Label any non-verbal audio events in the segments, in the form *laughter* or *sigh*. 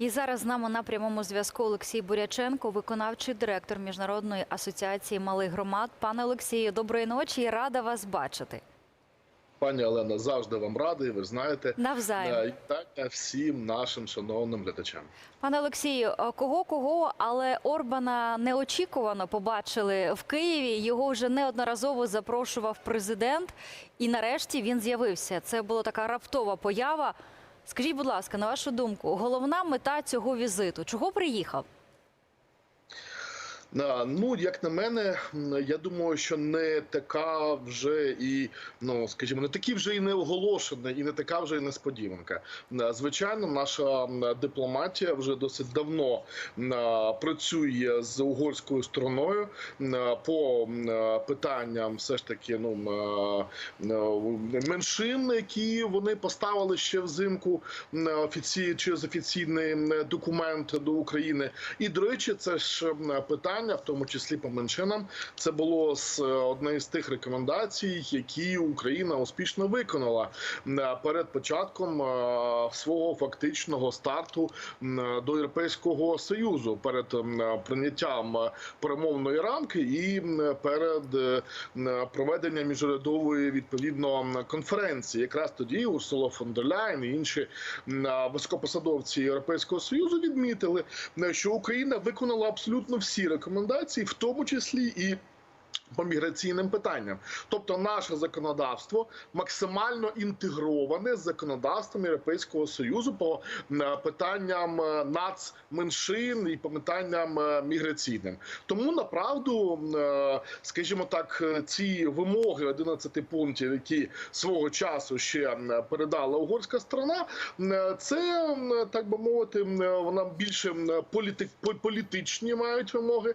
І зараз з нами на прямому зв'язку Олексій Буряченко, виконавчий директор Міжнародної асоціації малих громад. Пане Олексію, доброї ночі і рада вас бачити. Пані Олена, завжди вам радий. Ви знаєте, Навзаєм. Е, вітання всім нашим шановним глядачам. Пане Олексію, кого кого, але Орбана неочікувано побачили в Києві. Його вже неодноразово запрошував президент, і нарешті він з'явився. Це була така раптова поява. Скажіть, будь ласка, на вашу думку, головна мета цього візиту? Чого приїхав? На- Ну, як на мене, я думаю, що не така вже і ну скажімо, не такі вже і не оголошена, і не така вже і несподіванка. На- Звичайно, наша дипломатія вже досить давно працює з угорською стороною по питанням, все ж таки, ну меншин, які вони поставили ще взимку офіці... через офіційний документ до України. І до речі, це ж м, питання, в тому числі по меншинам, це було з е, однієї з тих рекомендацій, які Україна успішно виконала перед початком е, свого фактичного старту до Європейського союзу, перед прийняттям е, перемовної рамки і перед е, проведенням міжурядової відповідно конференції. Якраз тоді Урсула фон дер Ляйн і інші високопосадовці Європейського союзу відмітили, е, що Україна виконала абсолютно всі рекомендації, в тому числі і. По міграційним питанням, тобто наше законодавство максимально інтегроване з законодавством Європейського союзу по питанням е, нацменшин і по питанням е, міграційним. Тому направду, е, скажімо так, ці вимоги 11 пунктів, які свого часу ще передала угорська сторона, це так би мовити, вона більше політик політичні мають вимоги,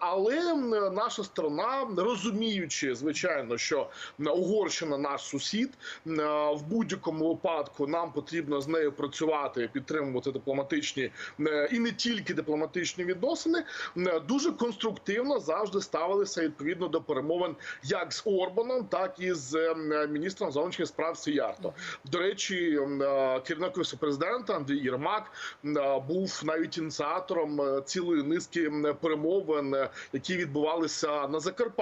але наша сторона, розуміючи, звичайно, що Угорщина наш сусід, в будь-якому випадку нам потрібно з нею працювати, підтримувати дипломатичні е, і не тільки дипломатичні відносини, м, дуже конструктивно завжди ставилися відповідно до перемовин як з Орбаном, так і з е, міністром зовнішніх справ Сіярто. До речі, е, керівник президента Андрій Єрмак е, був навіть ініціатором е, цілої низки перемовин, е, які відбувалися на Закарпатті,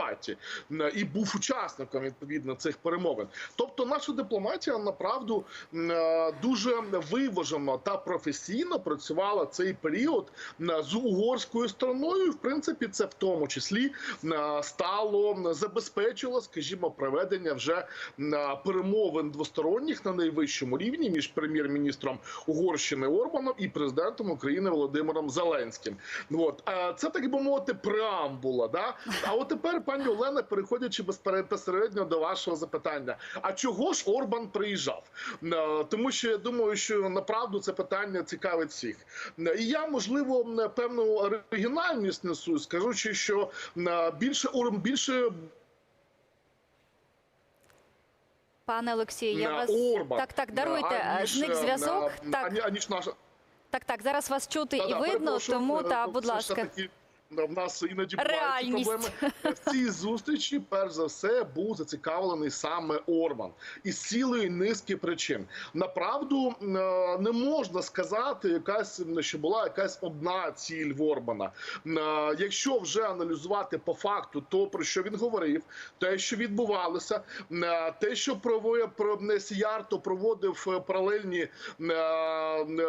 М, е, і був учасником відповідно цих перемовин. Тобто, наша дипломатія направду е, дуже виважено та професійно працювала цей період з угорською стороною. В принципі, це в тому числі м, стало забезпечило, скажімо, проведення вже перемовин двосторонніх на найвищому рівні між прем'єр-міністром Угорщини Орбаном і президентом України Володимиром Зеленським. От Е, це так би мовити преамбула. Да? А от тепер, пані Олена, переходячи безпосередньо до вашого запитання: а чого ж Орбан приїжджав? Е, Тому що я думаю, що направду це питання цікавить всіх. Е, І я можливо певну оригінальність несу, скажучи, що е, більше Орбан більше Пане Олексію, я вас Орбан, так, так даруйте. аніж, Зник зв'язок. Так, аніж наша так, так. Зараз вас чути і Та-да, видно, тому та, будь ласка. таки, В нас іноді бувають проблеми. В цій зустрічі, перш за все, був зацікавлений саме Орбан із цілої низки причин. Направду е, не можна сказати, якась що була якась одна ціль в Орбана. Е, Якщо вже аналізувати по факту, то про що він говорив, те, що відбувалося, е, те, що проводив про Сіярто проводив паралельні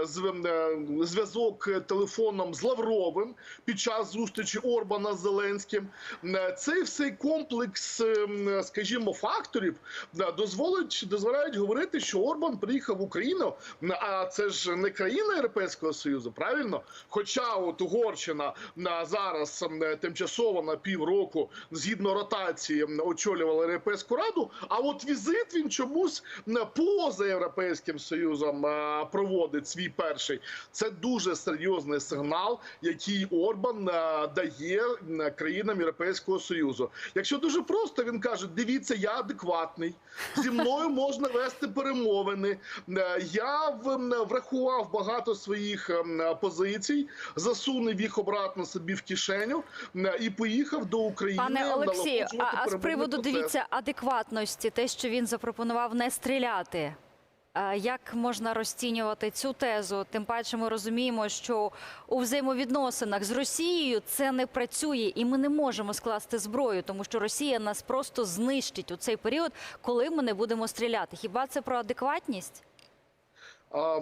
зв- зв'язок телефоном з Лавровим під час зустрічі Орбана з Зеленським. Е, Цей всей комплекс, е, скажімо, факторів е, дозволить дозволяють говорити, що Орбан приїхав в Україну. А це ж не країна Європейського Союзу, правильно? Хоча от Угорщина на зараз тимчасово на півроку згідно ротації очолювала Європейську раду. А от візит він чомусь поза Європейським Союзом е, проводить свій перший. Це дуже серйозний сигнал, який Орбан дає країнам Європейського Союзу. Якщо дуже просто, він каже: дивіться, я адекватний, зі мною *laughs* можна вести перемовини. Е, Я врахував багато своїх позицій, засунув їх обратно собі в кишеню і поїхав до України. Пане Олексію, а, а з приводу процес. дивіться адекватності, те, що він запропонував не стріляти. Е, Як можна розцінювати цю тезу? Тим паче ми розуміємо, що у взаємовідносинах з Росією це не працює, і ми не можемо скласти зброю, тому що Росія нас просто знищить у цей період, коли ми не будемо стріляти. Хіба це про адекватність?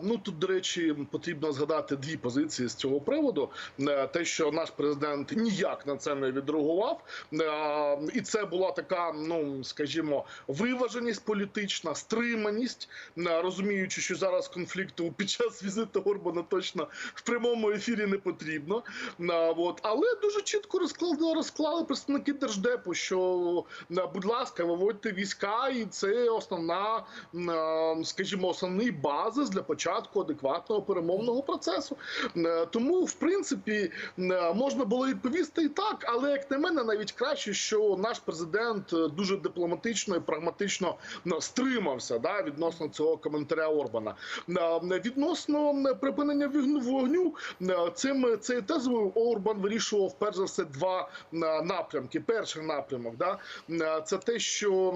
Ну тут, до речі, потрібно згадати дві позиції з цього приводу. Е, Те, що наш президент ніяк на це не відреагував, Е, і це була така, ну скажімо, виваженість політична, стриманість, е, розуміючи, що зараз конфлікту під час візиту Орбана точно в прямому ефірі не потрібно. От але дуже чітко розклали, розклали представники держдепу, що будь ласка, виводьте війська, і це основна, скажімо, основний базис для початку адекватного перемовного процесу. Е, Тому, в принципі, е, можна було відповісти і так, але як на мене, навіть краще, що наш президент е, дуже дипломатично і прагматично стримався да, відносно цього коментаря Орбана. Відносно припинення вогню, цим цією тезою Орбан вирішував перш за все два напрямки. Перший напрямок, да, це те, що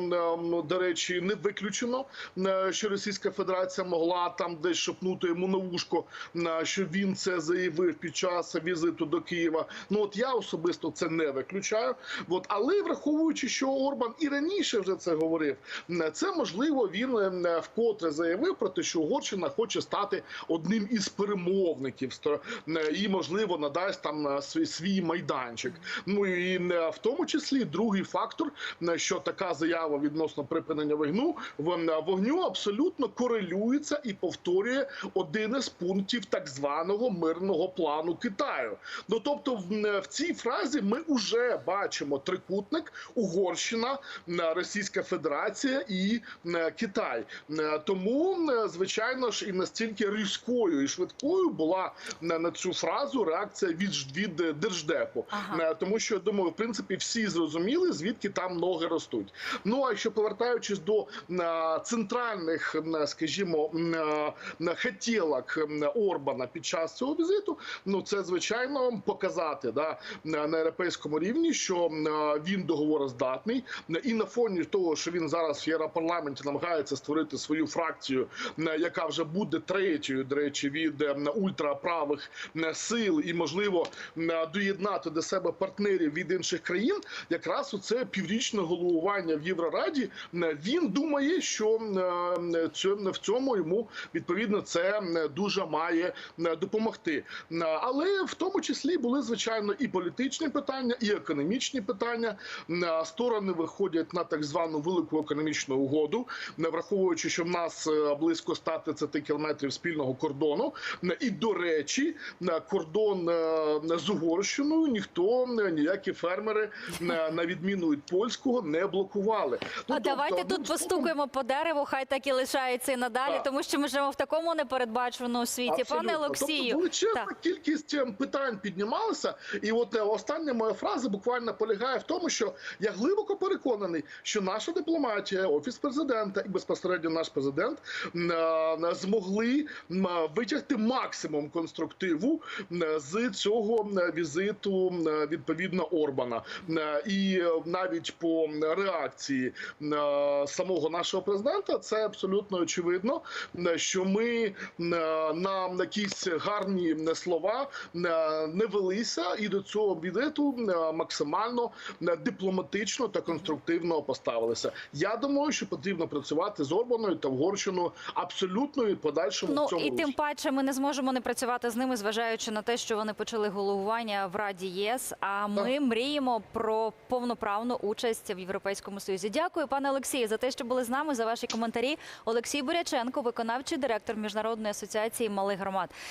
до речі, не виключено, що Російська Федерація могла там десь шепнути йому на вушко, е, що він це заявив під час візиту до Києва. Ну от я особисто це не виключаю. От, але враховуючи, що Орбан і раніше вже це говорив, е, це можливо він е, вкотре заявив про те, що Угорщина хоче стати одним із перемовників е, і можливо надасть там е, свій, свій майданчик. Ну і е, в тому числі другий фактор, е, що така заява відносно припинення вогню вогню абсолютно корелюється і повторює один із пунктів так званого мирного плану Китаю. Ну тобто, в, в цій фразі ми вже бачимо трикутник Угорщина, е, Російська Федерація і е, Китай. Е, Тому, е, звичайно ж, і настільки різкою і швидкою була на, цю фразу реакція від, від е, держдепу. Ага. Е, Тому що я думаю, в принципі, всі зрозуміли, звідки там ноги ростуть. Ну а що повертаючись до е, центральних, е, скажімо, е, е, хотілок е, Орбана під час цього візиту, ну це звичайно показати да, на європейському рівні, що е, він договороздатний, і на фоні того, що він зараз в Європарламенті намагається створити свою фракцію, яка вже буде третьою, до речі, від ультраправих сил, і можливо доєднати до себе партнерів від інших країн. Якраз у це піврічне головування в Єврораді. Він думає, що е, в цьому йому відповідно це дуже має допомогти. Але в тому числі були звичайно і політичні питання, і економічні питання. Сторони виходять на так звану велику економічну угоду, враховуючи, що в нас е, близько 130 кілометрів спільного кордону. І до речі, кордон е, з Угорщиною ніхто ніякі фермери на відміну від польського не блокували. Ну, А давайте тобто, тут ну, постукаємо по дереву, хай так і лишається і надалі, Так. тому що ми живемо в такому непередбаченому світі. Пане Олексію, Тобто величезна так. кількість ем, питань піднімалася, і от е, остання моя фраза буквально полягає в тому, що я глибоко переконаний, що наша дипломатія, офіс президента і безпосередньо наш президент м, е, змогли витягти максимум конструктиву з цього візиту відповідно Орбана. І е, навіть по реакції е, самого нашого президента це абсолютно очевидно, м, що ми м, на якісь гарні слова не велися і до цього візиту максимально дипломатично та конструктивно поставилися. Я думаю, що потрібно працювати з Орбаною та Угорщиною абсолютно і подальшому Ну в цьому і тим паче ми не зможемо не працювати з ними, зважаючи на те, що вони почали головування в Раді ЄС. А ми мріємо про повноправну участь в Європейському Союзі. Дякую, пане Олексію, за те, що були з нами за ваші коментарі. Олексій Буряченко, виконавчий директор міжнародної асоціації малих громад.